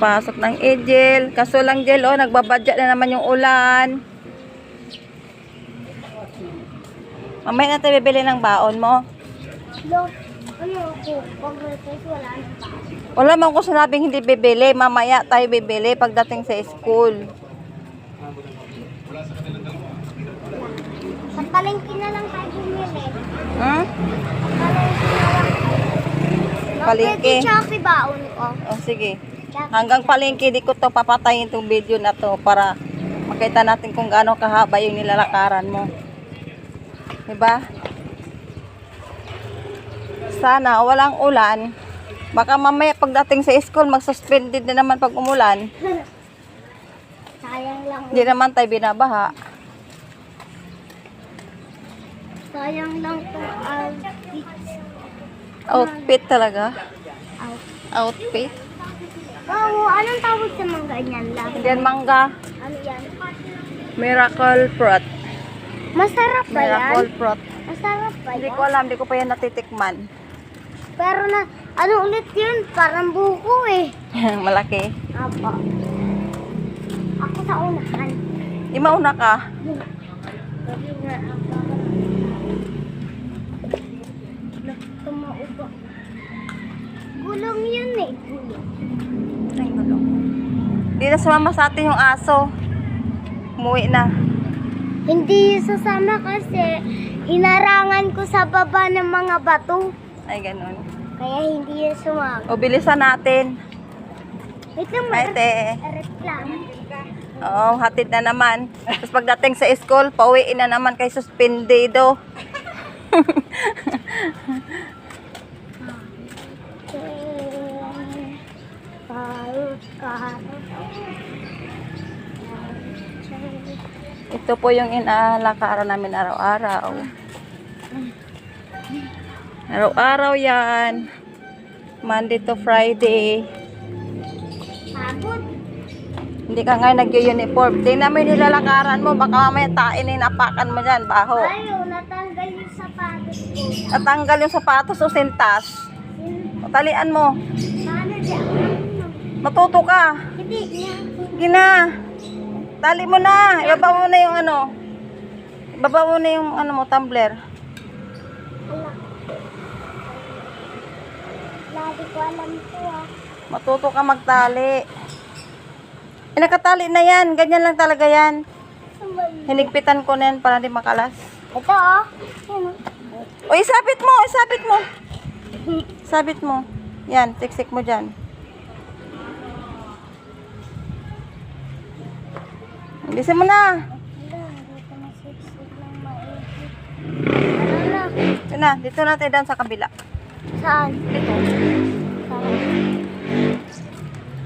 Pasok ng Angel. Kaso lang, Jel, oh, nagbabadya na naman yung ulan. Mamaya na tayo bibili ng baon mo. Ano wala man ko sinabing hindi bibili. Mamaya tayo bibili pagdating sa school. Sa palengke na lang tayo bumili. Hmm? Sa palengke na. Palengke. Pwede Shopee baon ko. O, sige. Hanggang palengke, di ko to papatayin itong video na to para makita natin kung gaano kahaba yung nilalakaran mo. Diba? Sana walang ulan. Baka mamaya pagdating sa school, mag-suspended na naman pag umulan. Sayang lang. Hindi naman tayo binabaha. Sayang lang tong outfit. Outfit talaga. Out. Outfit. Oo, anong tawag sa ganyan lang? And then mangga. Ano yan? Miracle Fruit. Masarap ba yan? Miracle Fruit. Masarap ba Hindi yan? ko alam, hindi ko pa yan natitikman. Pero na, ano ulit yun? Parang buko eh. Malaki. Apo. Ako sa unahan. Di mauna ka. Sabi Gulong yun eh. Gulong. Ay, gulong. Di na sumama sa atin yung aso. Umuwi na. Hindi sasama kasi hinarangan ko sa baba ng mga bato. Ay, ganun. Kaya hindi yan sumama. O, bilisan natin. Wait lang, Ay, te. reklamo. Oo, hatid na naman. Tapos pagdating sa school, pauwiin na naman kay suspendido. Ito po yung inaalakaran namin araw-araw. Araw-araw yan. Monday to Friday. Pagod. Hindi ka ngayon nag-uniform. Tingnan mo yung nilalakaran mo. Baka mamaya tain na inapakan mo dyan. Baho. Ayaw, natanggal yung sapatos ko. Natanggal yung sapatos o sintas. O, talian mo. Paano dyan? Matuto ka. Hindi niya. Sige na. Tali mo na. Ibaba mo na yung ano. Ibaba mo na yung ano mo, tumbler. Lagi ko alam ko ah. Matuto ka magtali. Eh, nakatali na yan. Ganyan lang talaga yan. Hinigpitan ko na yan para di makalas. Ito oh. Yan oh. O, isabit mo. Isabit mo. Sabit mo. Yan, siksik mo dyan. Bilisan mo na. Ito na, dito na tayo sa kabila. Saan? Dito. Saan?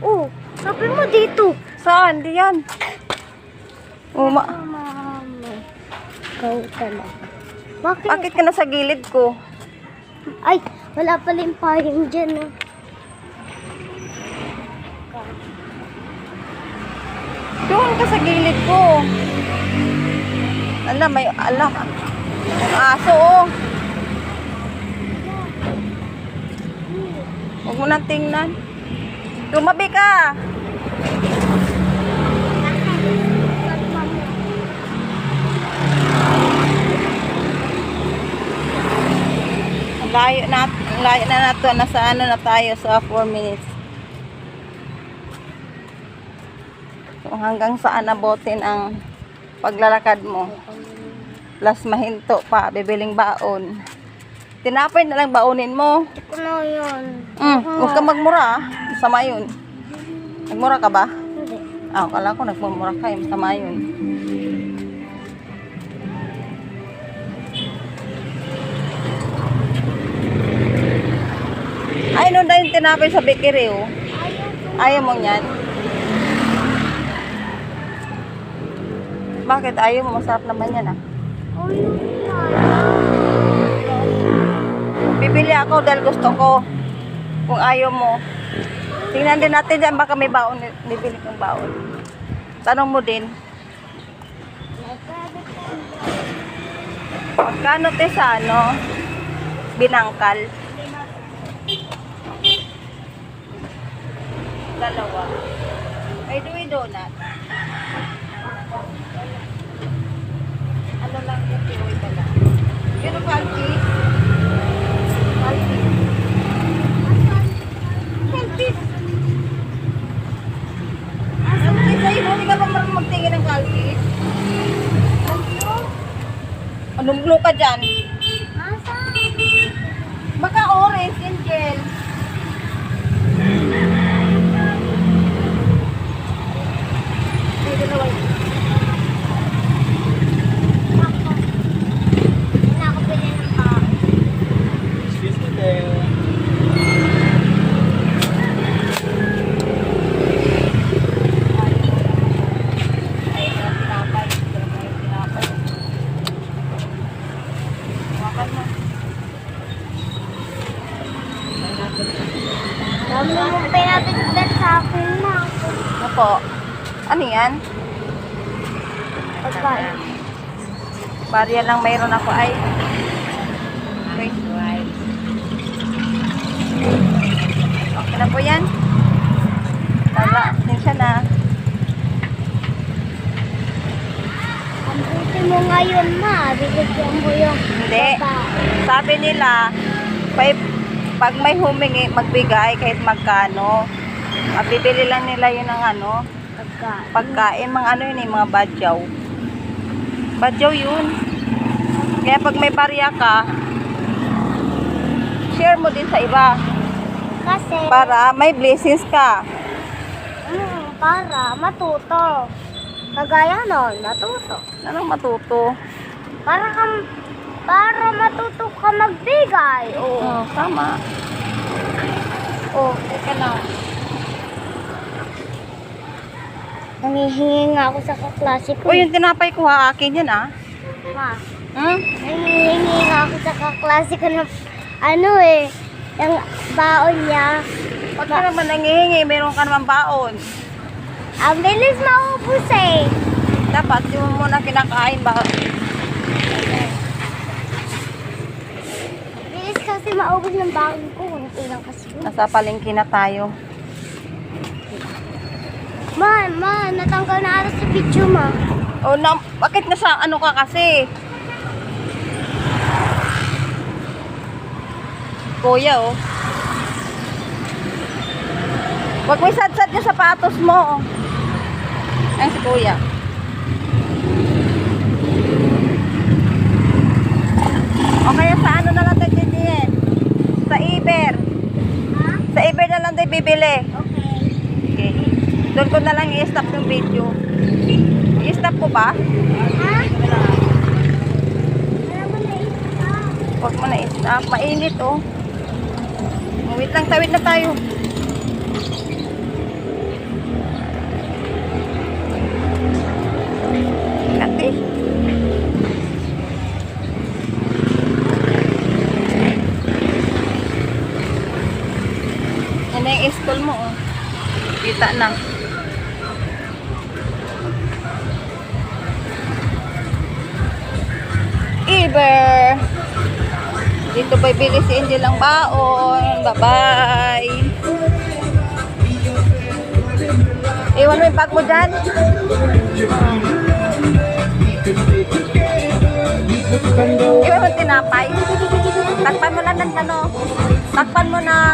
Oh, sabi mo dito. Saan? Di yan. Uma. Mami. Ikaw talaga. Bakit? Bakit ka na sa gilid ko? Ay, wala pala yung payong dyan. Oh. Doon ka sa gilid ko. Ala, may, ala. Ang aso, oh. Huwag mo nang tingnan. Tumabi ka. Layo na, layo na nato. Nasa ano na tayo sa 4 minutes. So, hanggang saan nabotin ang paglalakad mo. Plus mahinto pa, bibiling baon. Tinapay na lang baonin mo. Na yun. Mm, huwag ka magmura ah. Masama yun. Nagmura ka ba? Hindi. Ah, kala ko nagmumura ka. eh. Masama yun. Ay, no na yung tinapay sa bakery, oh. Ayaw mo yan? Bakit? Ayaw mo, masarap naman yan ah. Bibili ako dahil gusto ko. Kung ayaw mo. Tingnan din natin dyan, baka may baon. Bibili kong baon. Tanong mo din. Magkano te sa ano? Binangkal. Dalawa. Ay, do we donut? Yung piroy ka lang. Pero kalkis. Kalkis. Kalkis. Kalkis ay hindi ka pa marunong magtingin ng kalkis. Anong blue ka dyan? Asa? Baka orange, angel. Ay, dalawa yun. Ako. Hindi na ako pili ng kain. Excuse me there. Ay, yung tinapay. Dalawa yung tinapay. Hawakan mo. Dami pinabitbit sa akin na. Ano po? Ano yan? Pagkain. Barya lang mayroon ako ay. Okay. Okay na po yan. Tala, din siya na. Ang buti mo ngayon, ma. Bibigyan mo yung Hindi. Sabi nila, pag, pag may humingi, magbigay kahit magkano. Mabibili lang nila yun ng ano, Pagkain. pagkain, mga ano yun eh, mga badyaw. Badyaw yun. Kaya pag may barya ka, share mo din sa iba Kasi, para may blessings ka. mm, para matuto. Kagaya nun, matuto. Anong matuto? Para kang, para matuto ka magbigay. Oo. Oh, tama. Oh, teka lang. Nangihingi nga ako sa kaklase ko. O yung tinapay ko ha, akin yan ah. Ma, Hmm? nangihingi nga ako sa kaklase ko ng ano eh, yung baon niya. Huwag ka naman nangihingi, meron ka naman baon. Ang bilis maubos eh. Dapat mo muna kinakain ba? Bilis kasi maubos ng baon ko. Kunti lang kasi. Nasa palengke na tayo. Ma, ma, natanggal na ata sa video ma. O na, bakit nasa ano ka kasi? Kuya oh. Huwag mo sad-sad yung sapatos mo. oh. Ay, si kuya. O kaya sa ano na lang Iber. Ha? Sa Iber na lang tayo bibili. Okay. Okay. Doon ko na lang i-stop yung video. I-stop ko ba? Ha? Huwag mo na i-stop. Mainit oh. Wait lang, tawid na tayo. Kati. Yan na yung school mo oh. Kita na. Iber. Dito ba bili si Angel ang baon? Bye-bye. Iwan mo yung bag mo dyan. Iwan mo tinapay. Takpan mo lang ng ano. Takpan mo ng ito.